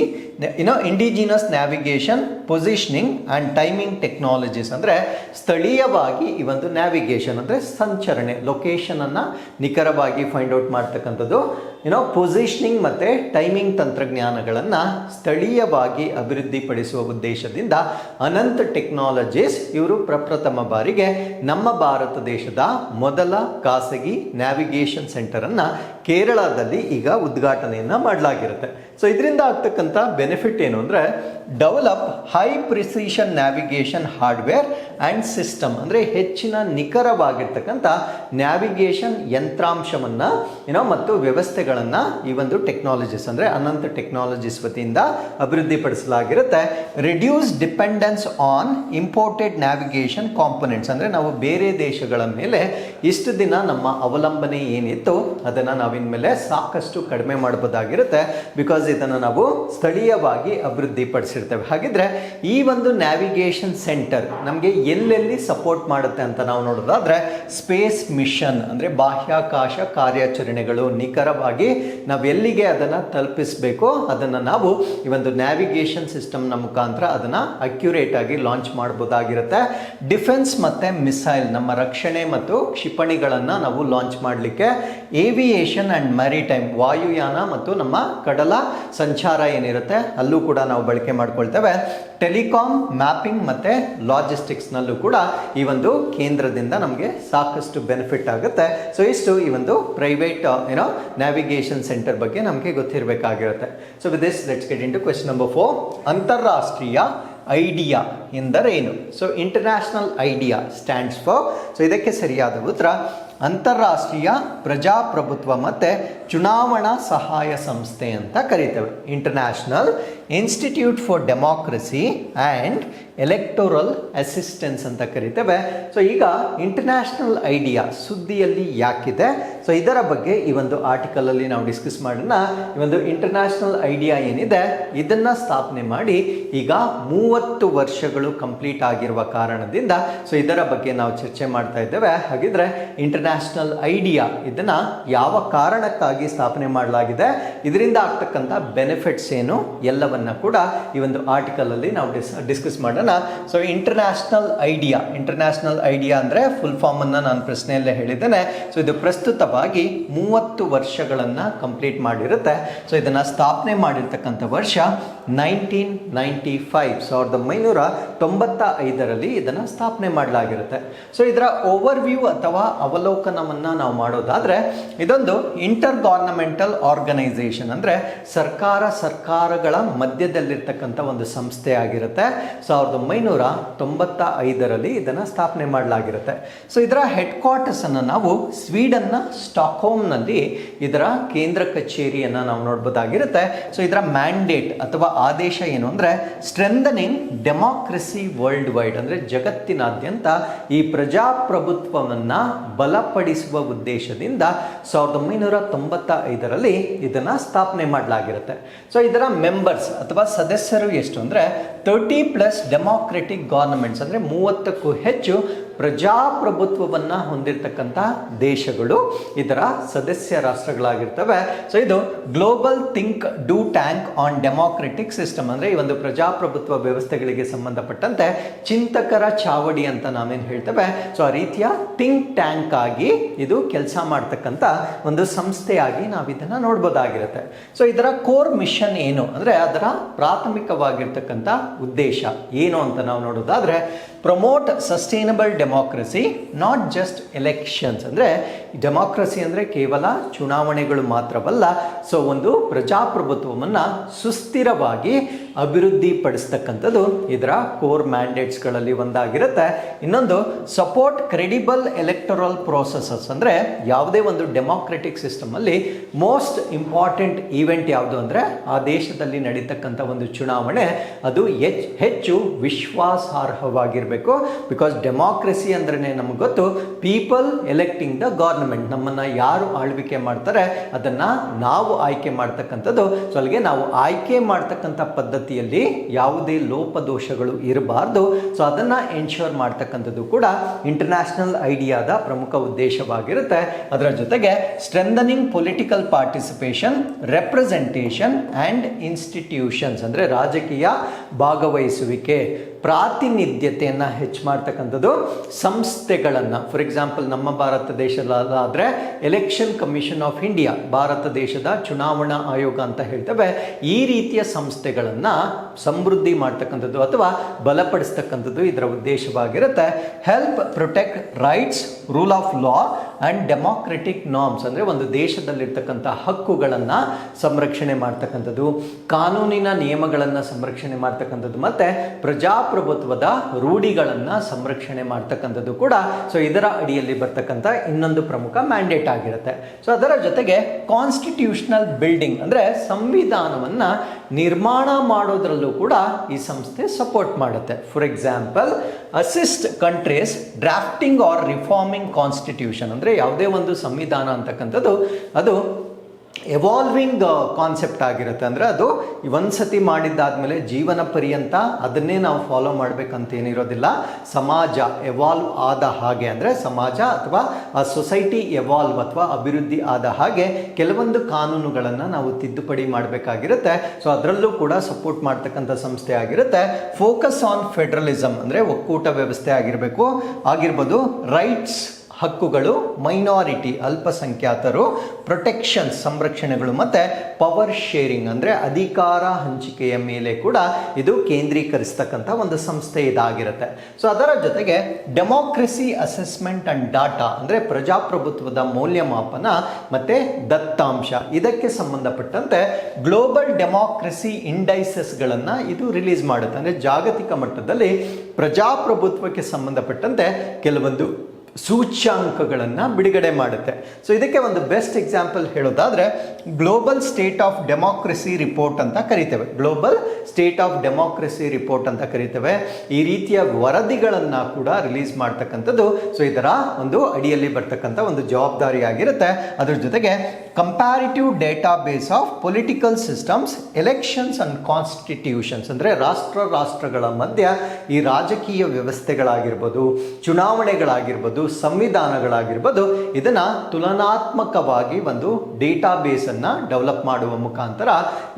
know indigenous navigation positioning and timing technologies ಅಂದರೆ ಸ್ಥಳೀಯವಾಗಿ ಈ ಒಂದು ನ್ಯಾವಿಗೇಷನ್ ಅಂದರೆ ಸಂಚರಣೆ ಲೊಕೇಶನನ್ನು ನಿಖರವಾಗಿ ಫೈಂಡ್ ಔಟ್ ಮಾಡ್ತಕ್ಕಂಥದ್ದು. ಯುನೋ ಪೊಸಿಷನಿಂಗ್ ಮತ್ತು ಟೈಮಿಂಗ್ ತಂತ್ರಜ್ಞಾನಗಳನ್ನು ಸ್ಥಳೀಯವಾಗಿ ಅಭಿವೃದ್ಧಿಪಡಿಸುವ ಉದ್ದೇಶದಿಂದ ಅನಂತ ಟೆಕ್ನಾಲಜೀಸ್ ಇವರು ಪ್ರಪ್ರಥಮ ಬಾರಿಗೆ ನಮ್ಮ ಭಾರತ ದೇಶದ ಮೊದಲ ಖಾಸಗಿ ನ್ಯಾವಿಗೇಷನ್ ಸೆಂಟರನ್ನು ಕೇರಳದಲ್ಲಿ ಈಗ ಉದ್ಘಾಟನೆಯನ್ನು ಮಾಡಲಾಗಿರುತ್ತೆ ಸೊ ಇದರಿಂದ ಆಗ್ತಕ್ಕಂಥ ಬೆನಿಫಿಟ್ ಏನು ಅಂದರೆ develop high precision navigation hardware and system ಅಂದರೆ ಹೆಚ್ಚಿನ ನಿಖರವಾಗಿರ್ತಕ್ಕಂಥ ನ್ಯಾವಿಗೇಷನ್ ಯಂತ್ರಾಂಶವನ್ನು ಏನೋ ಮತ್ತು ವ್ಯವಸ್ಥೆಗಳನ್ನು ಈ ಒಂದು ಟೆಕ್ನಾಲಜೀಸ್ ಅಂದರೆ ಅನಂತ ಟೆಕ್ನಾಲಜೀಸ್ ವತಿಯಿಂದ ಅಭಿವೃದ್ಧಿಪಡಿಸಲಾಗಿರುತ್ತೆ. Reduce dependence on imported navigation components ಅಂದರೆ ನಾವು ಬೇರೆ ದೇಶಗಳ ಮೇಲೆ ಇಷ್ಟು ದಿನ ನಮ್ಮ ಅವಲಂಬನೆ ಏನಿತ್ತು ಅದನ್ನು ನಾವಿನ್ಮೇಲೆ ಸಾಕಷ್ಟು ಕಡಿಮೆ ಮಾಡ್ಬೋದಾಗಿರುತ್ತೆ ಬಿಕಾಸ್ ಇದನ್ನು ನಾವು ಸ್ಥಳೀಯವಾಗಿ ಅಭಿವೃದ್ಧಿಪಡಿಸಿರ್ತೇವೆ ಹಾಗಿದ್ರೆ ಈ ಒಂದು ನ್ಯಾವಿಗೇಷನ್ ಸೆಂಟರ್ ನಮಗೆ ಎಲ್ಲೆಲ್ಲಿ ಸಪೋರ್ಟ್ ಮಾಡುತ್ತೆ ಅಂತ ನಾವು ನೋಡೋದಾದ್ರೆ ಸ್ಪೇಸ್ ಮಿಷನ್ ಅಂದರೆ ಬಾಹ್ಯಾಕಾಶ ಕಾರ್ಯಾಚರಣೆಗಳು ನಿಖರವಾಗಿ ನಾವು ಎಲ್ಲಿಗೆ ಅದನ್ನು ತಲುಪಿಸಬೇಕು, ಅದನ್ನು ನಾವು ಈ ಒಂದು ನ್ಯಾವಿಗೇಷನ್ ಸಿಸ್ಟಮ್ನ ಮುಖಾಂತರ ಅದನ್ನು ಅಕ್ಯುರೇಟ್ ಆಗಿ ಲಾಂಚ್ ಮಾಡ್ಬೋದಾಗಿರುತ್ತೆ. ಡಿಫೆನ್ಸ್ ಮತ್ತು ಮಿಸೈಲ್ ನಮ್ಮ ರಕ್ಷಣೆ ಮತ್ತು ಕ್ಷಿಪಣಿಗಳನ್ನು ನಾವು ಲಾಂಚ್ ಮಾಡಲಿಕ್ಕೆ ಏವಿಯೇಷನ್ ಆ್ಯಂಡ್ ಮ್ಯಾರಿಟೈಮ್ ವಾಯುಯಾನ ಮತ್ತು ನಮ್ಮ ಕಡಲ ಸಂಚಾರ ಏನಿರುತ್ತೆ, ಅಲ್ಲೂ ಕೂಡ ನಾವು ಬಳಕೆ ಮಾಡ್ಕೊಳ್ತೇವೆ. ಟೆಲಿಕಾಂ ಮ್ಯಾಪಿಂಗ್ ಮತ್ತು ಲಾಜಿಸ್ಟಿಕ್ಸ್ನಲ್ಲೂ ಕೂಡ ಈ ಒಂದು ಕೇಂದ್ರದಿಂದ ನಮಗೆ ಸಾಕಷ್ಟು ಬೆನಿಫಿಟ್ ಆಗುತ್ತೆ. ಸೊ ಇಷ್ಟು ಈ ಒಂದು ಪ್ರೈವೇಟ್ ಏನೋ ನ್ಯಾವಿಗೇಷನ್ ಸೆಂಟರ್ ಬಗ್ಗೆ ನಮಗೆ ಗೊತ್ತಿರಬೇಕಾಗಿರುತ್ತೆ. So with this let's get into question number four ಅಂತಾರಾಷ್ಟ್ರೀಯ ಐಡಿಯಾ ಎಂದರೇನು? So International IDEA stands for so ಇದಕ್ಕೆ ಸರಿಯಾದ ಉತ್ತರ ಅಂತಾರಾಷ್ಟ್ರೀಯ ಪ್ರಜಾಪ್ರಭುತ್ವ ಮತ್ತು ಚುನಾವಣಾ ಸಹಾಯ ಸಂಸ್ಥೆ ಅಂತ ಕರಿತೇವೆ. International institute for democracy and electoral assistance ಅಂತ ಕರಿತೇವೆ. ಸೊ ಈಗ ಇಂಟರ್ನ್ಯಾಷನಲ್ ಐಡಿಯಾ ಸುದ್ದಿಯಲ್ಲಿ ಯಾಕಿದೆ? ಸೊ ಇದರ ಬಗ್ಗೆ ಈ ಒಂದು ಆರ್ಟಿಕಲಲ್ಲಿ ನಾವು ಡಿಸ್ಕಸ್ ಮಾಡೋಣ. ಈ ಒಂದು ಇಂಟರ್ನ್ಯಾಷನಲ್ ಐಡಿಯಾ ಏನಿದೆ? ಇದನ್ನು ಸ್ಥಾಪನೆ ಮಾಡಿ ಈಗ ಮೂವತ್ತು ವರ್ಷಗಳು ಕಂಪ್ಲೀಟ್ ಆಗಿರುವ ಕಾರಣದಿಂದ ಸೊ ಇದರ ಬಗ್ಗೆ ನಾವು ಚರ್ಚೆ ಮಾಡ್ತಾ ಇದ್ದೇವೆ. ಹಾಗಿದ್ರೆ ಇಂಟರ್ನ್ಯಾಷನಲ್ ಐಡಿಯಾ ಇದನ್ನ ಯಾವ ಕಾರಣಕ್ಕಾಗಿ ಸ್ಥಾಪನೆ ಮಾಡಲಾಗಿದೆ, ಇದರಿಂದ ಆಗ್ತಕ್ಕಂಥ ಬೆನಿಫಿಟ್ಸ್ ಏನು, ಎಲ್ಲವನ್ನ ಕೂಡ ಈ ಒಂದು ಆರ್ಟಿಕಲಲ್ಲಿ ನಾವು ಡಿಸ್ ಡಿಸ್ಕಸ್ ಮಾಡೋಣ. So International IDEA International IDEA ಅಂದ್ರೆ ಫುಲ್ ಫಾರ್ಮ್ ಅನ್ನ ನಾನು ಪ್ರಶ್ನೆಯಲ್ಲೇ ಹೇಳಿದ್ದೇನೆ. ಸೊ ಇದು ಪ್ರಸ್ತುತವಾಗಿ ಮೂವತ್ತು ವರ್ಷಗಳನ್ನು ಕಂಪ್ಲೀಟ್ ಮಾಡಿರುತ್ತೆ. ಸೊ ಇದನ್ನು ಸ್ಥಾಪನೆ ಮಾಡಿರ್ತಕ್ಕಂಥ ವರ್ಷ ನೈನ್ಟೀನ್ ನೈಂಟಿ ಫೈವ್, ಸಾವಿರದ ಒಂಬೈನೂರ ತೊಂಬತ್ತ ಐದರಲ್ಲಿ ಇದನ್ನು ಸ್ಥಾಪನೆ ಮಾಡಲಾಗಿರುತ್ತೆ. ಸೊ ಇದರ ಓವರ್ ವ್ಯೂ ಅಥವಾ ಅವಲೋಕನವನ್ನು ನಾವು ಮಾಡೋದಾದರೆ, ಇದೊಂದು ಇಂಟರ್ ಗವರ್ನಮೆಂಟಲ್ ಆರ್ಗನೈಸೇಷನ್ ಅಂದರೆ ಸರ್ಕಾರ ಸರ್ಕಾರಗಳ ಮಧ್ಯದಲ್ಲಿರ್ತಕ್ಕಂಥ ಒಂದು ಸಂಸ್ಥೆ ಆಗಿರುತ್ತೆ. ಸಾವಿರದ ಒಂಬೈನೂರ ತೊಂಬತ್ತ ಐದರಲ್ಲಿ ಇದನ್ನು ಸ್ಥಾಪನೆ ಮಾಡಲಾಗಿರುತ್ತೆ. ಸೊ ಇದರ ಹೆಡ್ ಕ್ವಾರ್ಟರ್ಸನ್ನು ನಾವು ಸ್ವೀಡನ್ನ ಸ್ಟಾಕ್ಹೋಮ್ನಲ್ಲಿ ಇದರ ಕೇಂದ್ರ ಕಚೇರಿಯನ್ನು ನಾವು ನೋಡ್ಬೋದಾಗಿರುತ್ತೆ. ಸೊ ಇದರ ಮ್ಯಾಂಡೇಟ್ ಅಥವಾ ಆದೇಶ ಏನು ಅಂದರೆ ಸ್ಟ್ರೆಂದನಿಂಗ್ ಡೆಮಾಕ್ರಸಿ ವರ್ಲ್ಡ್ ವೈಡ್ ಅಂದರೆ ಜಗತ್ತಿನಾದ್ಯಂತ ಈ ಪ್ರಜಾಪ್ರಭುತ್ವವನ್ನು ಬಲಪಡಿಸುವ ಉದ್ದೇಶದಿಂದ ಸಾವಿರದ ಒಂಬೈನೂರ ತೊಂಬತ್ತ ಐದರಲ್ಲಿ ಇದನ್ನು ಸ್ಥಾಪನೆ ಮಾಡಲಾಗಿರುತ್ತೆ. ಸೊ ಇದರ ಮೆಂಬರ್ಸ್ ಅಥವಾ ಸದಸ್ಯರು ಎಷ್ಟು ಅಂದರೆ ತರ್ಟಿ ಪ್ಲಸ್ ಡೆಮಾಕ್ರೆಟಿಕ್ ಗವರ್ನಮೆಂಟ್ಸ್ ಅಂದರೆ ಮೂವತ್ತಕ್ಕೂ ಹೆಚ್ಚು ಪ್ರಜಾಪ್ರಭುತ್ವವನ್ನು ಹೊಂದಿರತಕ್ಕಂಥ ದೇಶಗಳು ಇದರ ಸದಸ್ಯ ರಾಷ್ಟ್ರಗಳಾಗಿರ್ತವೆ. ಸೊ ಇದು global think do tank on democratic system ಅಂದರೆ ಈ ಒಂದು ಪ್ರಜಾಪ್ರಭುತ್ವ ವ್ಯವಸ್ಥೆಗಳಿಗೆ ಸಂಬಂಧಪಟ್ಟಂತೆ ಚಿಂತಕರ ಚಾವಡಿ ಅಂತ ನಾವೇನು ಹೇಳ್ತೇವೆ. ಸೊ ಆ ರೀತಿಯ ಥಿಂಕ್ ಟ್ಯಾಂಕ್ ಆಗಿ ಇದು ಕೆಲಸ ಮಾಡ್ತಕ್ಕಂಥ ಒಂದು ಸಂಸ್ಥೆಯಾಗಿ ನಾವು ಇದನ್ನು ನೋಡ್ಬೋದಾಗಿರುತ್ತೆ. ಸೊ ಇದರ ಕೋರ್ ಮಿಷನ್ ಏನು ಅಂದರೆ ಅದರ ಪ್ರಾಥಮಿಕವಾಗಿರ್ತಕ್ಕಂಥ ಉದ್ದೇಶ ಏನು ಅಂತ ನಾವು ನೋಡೋದಾದ್ರೆ promote sustainable democracy not just elections ಅಂದರೆ ಡೆಮಾಕ್ರಸಿ ಅಂದರೆ ಕೇವಲ ಚುನಾವಣೆಗಳು ಮಾತ್ರವಲ್ಲ, ಸೊ ಒಂದು ಪ್ರಜಾಪ್ರಭುತ್ವವನ್ನು ಸುಸ್ಥಿರವಾಗಿ ಅಭಿವೃದ್ಧಿ ಪಡಿಸ್ತಕ್ಕಂಥದ್ದು ಇದರ ಕೋರ್ ಮ್ಯಾಂಡೇಟ್ಸ್ಗಳಲ್ಲಿ ಒಂದಾಗಿರುತ್ತೆ. ಇನ್ನೊಂದು ಸಪೋರ್ಟ್ ಕ್ರೆಡಿಬಲ್ ಎಲೆಕ್ಟರಲ್ ಪ್ರೋಸೆಸಸ್ ಅಂದರೆ ಯಾವುದೇ ಒಂದು ಡೆಮೋಕ್ರೆಟಿಕ್ ಸಿಸ್ಟಮಲ್ಲಿ ಮೋಸ್ಟ್ ಇಂಪಾರ್ಟೆಂಟ್ ಈವೆಂಟ್ ಯಾವುದು ಅಂದರೆ ಆ ದೇಶದಲ್ಲಿ ನಡೀತಕ್ಕಂಥ ಒಂದು ಚುನಾವಣೆ. ಅದು ಹೆಚ್, ಹೆಚ್ಚು ವಿಶ್ವಾಸಾರ್ಹವಾಗಿರಬೇಕು. ಬಿಕಾಸ್ ಡೆಮಾಕ್ರೆಸಿ ಅಂದ್ರೆ ನಮಗೆ ಗೊತ್ತು ಪೀಪಲ್ ಎಲೆಕ್ಟಿಂಗ್ ದ ಗೌರ್ಮೆಂಟ್ ನಮ್ಮನ್ನು ಯಾರು ಆಳ್ವಿಕೆ ಮಾಡ್ತಾರೆ, ಅದನ್ನು ನಾವು ಆಯ್ಕೆ ಮಾಡ್ತಕ್ಕಂಥದ್ದು. ಸೊ ಅಲ್ಲಿಗೆ ನಾವು ಆಯ್ಕೆ ಮಾಡ್ತಕ್ಕಂಥ ಪದ್ಧತಿಯಲ್ಲಿ ಯಾವುದೇ ಲೋಪದೋಷಗಳು ಇರಬಾರ್ದು. ಸೊ ಅದನ್ನು ಎನ್ಶೋರ್ ಮಾಡ್ತಕ್ಕಂಥದ್ದು ಕೂಡ ಇಂಟರ್ನ್ಯಾಷನಲ್ ಐಡಿಯಾದ ಪ್ರಮುಖ ಉದ್ದೇಶವಾಗಿರುತ್ತೆ. ಅದರ ಜೊತೆಗೆ strengthening political participation representation and institutions ಅಂದರೆ ರಾಜಕೀಯ ಭಾಗವಹಿಸುವಿಕೆ. ಪ್ರಾತಿನಿಧ್ಯತೆಯನ್ನು ಹೆಚ್ಚು ಮಾಡ್ತಕ್ಕಂಥದ್ದು ಸಂಸ್ಥೆಗಳನ್ನು. ಫಾರ್ ಎಕ್ಸಾಂಪಲ್ ನಮ್ಮ ಭಾರತ ದೇಶದಲ್ಲಾದರೆ ಎಲೆಕ್ಷನ್ ಕಮಿಷನ್ ಆಫ್ ಇಂಡಿಯಾ ಭಾರತ ದೇಶದ ಚುನಾವಣಾ ಆಯೋಗ ಅಂತ ಹೇಳ್ತೇವೆ. ಈ ರೀತಿಯ ಸಂಸ್ಥೆಗಳನ್ನು ಸಮೃದ್ಧಿ ಮಾಡ್ತಕ್ಕಂಥದ್ದು ಅಥವಾ ಬಲಪಡಿಸ್ತಕ್ಕಂಥದ್ದು ಇದರ ಉದ್ದೇಶವಾಗಿರುತ್ತೆ. Help protect rights rule of law and democratic norms ಅಂದರೆ ಒಂದು ದೇಶದಲ್ಲಿರ್ತಕ್ಕಂಥ ಹಕ್ಕುಗಳನ್ನು ಸಂರಕ್ಷಣೆ ಮಾಡ್ತಕ್ಕಂಥದ್ದು, ಕಾನೂನಿನ ನಿಯಮಗಳನ್ನು ಸಂರಕ್ಷಣೆ ಮಾಡ್ತಕ್ಕಂಥದ್ದು ಮತ್ತು ಪ್ರಜಾಪ್ರಭುತ್ವದ ರೂಢಿಗಳನ್ನು ಸಂರಕ್ಷಣೆ ಮಾಡ್ತಕ್ಕಂಥದ್ದು ಕೂಡ. ಸೊ ಇದರ ಅಡಿಯಲ್ಲಿ ಬರ್ತಕ್ಕಂಥ ಇನ್ನೊಂದು ಪ್ರಮುಖ ಮ್ಯಾಂಡೇಟ್ ಆಗಿರುತ್ತೆ. ಸೊ ಅದರ ಜೊತೆಗೆ ಕಾನ್ಸ್ಟಿಟ್ಯೂಷನಲ್ ಬಿಲ್ಡಿಂಗ್ ಅಂದರೆ ಸಂವಿಧಾನವನ್ನು ನಿರ್ಮಾಣ ಮಾಡೋದ್ರಲ್ಲೂ ಕೂಡ ಈ ಸಂಸ್ಥೆ ಸಪೋರ್ಟ್ ಮಾಡುತ್ತೆ. For example assist countries drafting or reforming constitution ಅಂದರೆ ಯಾವುದೇ ಒಂದು ಸಂವಿಧಾನ ಅಂತಕ್ಕಂಥದ್ದು, ಅದು ಎವಾಲ್ವಿಂಗ್ ಕಾನ್ಸೆಪ್ಟ್ ಆಗಿರುತ್ತೆ ಅಂದರೆ ಅದು ಒಂದು ಸತಿ ಮಾಡಿದ್ದಾದಮೇಲೆ ಜೀವನ ಪರ್ಯಂತ ಅದನ್ನೇ ನಾವು ಫಾಲೋ ಮಾಡಬೇಕಂತ ಏನಿರೋದಿಲ್ಲ ಸಮಾಜ ಎವಾಲ್ವ್ ಆದ ಹಾಗೆ ಅಂದರೆ ಸಮಾಜ ಅಥವಾ, ಆ ಸೊಸೈಟಿ ಎವಾಲ್ವ್ ಅಥವಾ ಅಭಿವೃದ್ಧಿ ಆದ ಹಾಗೆ ಕೆಲವೊಂದು ಕಾನೂನುಗಳನ್ನು ನಾವು ತಿದ್ದುಪಡಿ ಮಾಡಬೇಕಾಗಿರುತ್ತೆ. ಸೊ ಅದರಲ್ಲೂ ಕೂಡ ಸಪೋರ್ಟ್ ಮಾಡ್ತಕ್ಕಂಥ ಸಂಸ್ಥೆ ಆಗಿರುತ್ತೆ. ಫೋಕಸ್ ಆನ್ ಫೆಡ್ರಲಿಸಮ್ ಅಂದರೆ ಒಕ್ಕೂಟ ವ್ಯವಸ್ಥೆ ಆಗಿರಬೇಕು. ಆಗಿರ್ಬೋದು ರೈಟ್ಸ್ ಹಕ್ಕುಗಳು ಮೈನಾರಿಟಿ ಅಲ್ಪಸಂಖ್ಯಾತರು ಪ್ರೊಟೆಕ್ಷನ್ ಸಂರಕ್ಷಣೆಗಳು ಮತ್ತು ಪವರ್ ಶೇರಿಂಗ್ ಅಂದರೆ ಅಧಿಕಾರ ಹಂಚಿಕೆಯ ಮೇಲೆ ಕೂಡ ಇದು ಕೇಂದ್ರೀಕರಿಸ್ತಕ್ಕಂಥ ಒಂದು ಸಂಸ್ಥೆ ಇದಾಗಿರುತ್ತೆ. ಸೊ ಅದರ ಜೊತೆಗೆ ಡೆಮೋಕ್ರೆಸಿ ಅಸೆಸ್ಮೆಂಟ್ ಆ್ಯಂಡ್ ಡಾಟಾ ಅಂದರೆ ಪ್ರಜಾಪ್ರಭುತ್ವದ ಮೌಲ್ಯಮಾಪನ ಮತ್ತು ದತ್ತಾಂಶ. ಇದಕ್ಕೆ ಸಂಬಂಧಪಟ್ಟಂತೆ ಗ್ಲೋಬಲ್ ಡೆಮೋಕ್ರೆಸಿ ಇಂಡೈಸಸ್ಗಳನ್ನು ಇದು ರಿಲೀಸ್ ಮಾಡುತ್ತೆ. ಅಂದರೆ ಜಾಗತಿಕ ಮಟ್ಟದಲ್ಲಿ ಪ್ರಜಾಪ್ರಭುತ್ವಕ್ಕೆ ಸಂಬಂಧಪಟ್ಟಂತೆ ಕೆಲವೊಂದು ಸೂಚ್ಯಾಂಕಗಳನ್ನು ಬಿಡುಗಡೆ ಮಾಡುತ್ತೆ. ಸೊ ಇದಕ್ಕೆ ಒಂದು ಬೆಸ್ಟ್ ಎಕ್ಸಾಂಪಲ್ ಹೇಳೋದಾದರೆ global state of democracy report ಅಂತ ಕರಿತೇವೆ. Global state of democracy report ಅಂತ ಕರಿತೇವೆ. ಈ ರೀತಿಯ ವರದಿಗಳನ್ನು ಕೂಡ ರಿಲೀಸ್ ಮಾಡ್ತಕ್ಕಂಥದ್ದು ಸೊ ಇದರ ಒಂದು ಅಡಿಯಲ್ಲಿ ಬರ್ತಕ್ಕಂಥ ಒಂದು ಜವಾಬ್ದಾರಿಯಾಗಿರುತ್ತೆ. ಅದ್ರ ಜೊತೆಗೆ comparative database of political systems elections and constitutions ಅಂದರೆ ರಾಷ್ಟ್ರ ರಾಷ್ಟ್ರಗಳ ಮಧ್ಯ ಈ ರಾಜಕೀಯ ವ್ಯವಸ್ಥೆಗಳಾಗಿರ್ಬೋದು, ಚುನಾವಣೆಗಳಾಗಿರ್ಬೋದು ಸಂವಿಧಾನಗಳಾಗಿರ್ಬೋದು, ಇದನ್ನು ತುಲನಾತ್ಮಕವಾಗಿ ಒಂದು ಡೇಟಾ ಬೇಸನ್ನು ಡೆವಲಪ್ ಮಾಡುವ ಮುಖಾಂತರ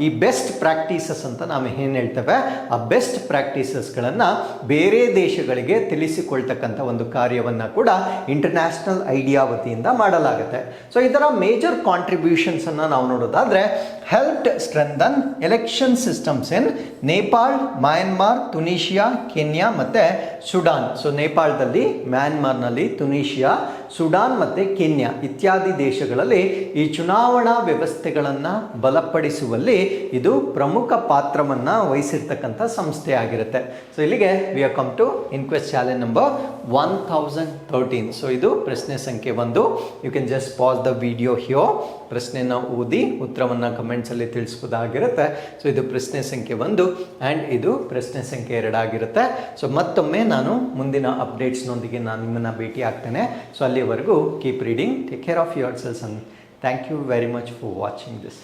ಈ ಬೆಸ್ಟ್ ಪ್ರಾಕ್ಟೀಸಸ್ ಅಂತ ನಾವು ಏನು ಹೇಳ್ತೇವೆ, ಆ ಬೆಸ್ಟ್ ಪ್ರಾಕ್ಟೀಸಸ್ಗಳನ್ನು ಬೇರೆ ದೇಶಗಳಿಗೆ ತಿಳಿಸಿಕೊಳ್ತಕ್ಕಂಥ ಒಂದು ಕಾರ್ಯವನ್ನು ಕೂಡ ಇಂಟರ್ನ್ಯಾಷನಲ್ ಐಡಿಯಾ ವತಿಯಿಂದ ಮಾಡಲಾಗುತ್ತೆ. ಸೊ ಇದರ ಮೇಜರ್ ಕಾಂಟ್ರಿಬ್ಯೂಷನ್ಸನ್ನು ನಾವು ನೋಡೋದಾದರೆ helped strengthen election systems in Nepal Myanmar Tunisia Kenya ಮತ್ತು ಸುಡಾನ್ ಸೊ ನೇಪಾಳದಲ್ಲಿ ಮ್ಯಾನ್ಮಾರ್ನಲ್ಲಿ Tunisia ಸುಡಾನ್ ಮತ್ತು ಕೆನ್ಯಾ ಇತ್ಯಾದಿ ದೇಶಗಳಲ್ಲಿ ಈ ಚುನಾವಣಾ ವ್ಯವಸ್ಥೆಗಳನ್ನು ಬಲಪಡಿಸುವಲ್ಲಿ ಇದು ಪ್ರಮುಖ ಪಾತ್ರವನ್ನು ವಹಿಸಿರ್ತಕ್ಕಂಥ ಸಂಸ್ಥೆ ಆಗಿರುತ್ತೆ ಸೊ ಇಲ್ಲಿಗೆ we are come to inquest challenge number one thousand thirteen so ಇದು ಪ್ರಶ್ನೆ ಸಂಖ್ಯೆ ಒಂದು. You can just pause the video ಹಿಯೋ ಪ್ರಶ್ನೆನ ಓದಿ ಉತ್ತರವನ್ನು ಕಮೆಂಟ್ಸಲ್ಲಿ ತಿಳಿಸ್ಬೋದಾಗಿರುತ್ತೆ. ಸೊ ಇದು ಪ್ರಶ್ನೆ ಸಂಖ್ಯೆ ಒಂದು ಆ್ಯಂಡ್ ಇದು ಪ್ರಶ್ನೆ ಸಂಖ್ಯೆ ಎರಡಾಗಿರುತ್ತೆ ಸೊ ಮತ್ತೊಮ್ಮೆ ನಾನು ಮುಂದಿನ ಅಪ್ಡೇಟ್ಸ್ನೊಂದಿಗೆ ನಾನು ನಿಮ್ಮನ್ನು ಭೇಟಿ ಆಗ್ತೇನೆ ಸೊ ಅಲ್ಲಿವರೆಗೂ keep reading take care of yourselves and thank you very much for watching this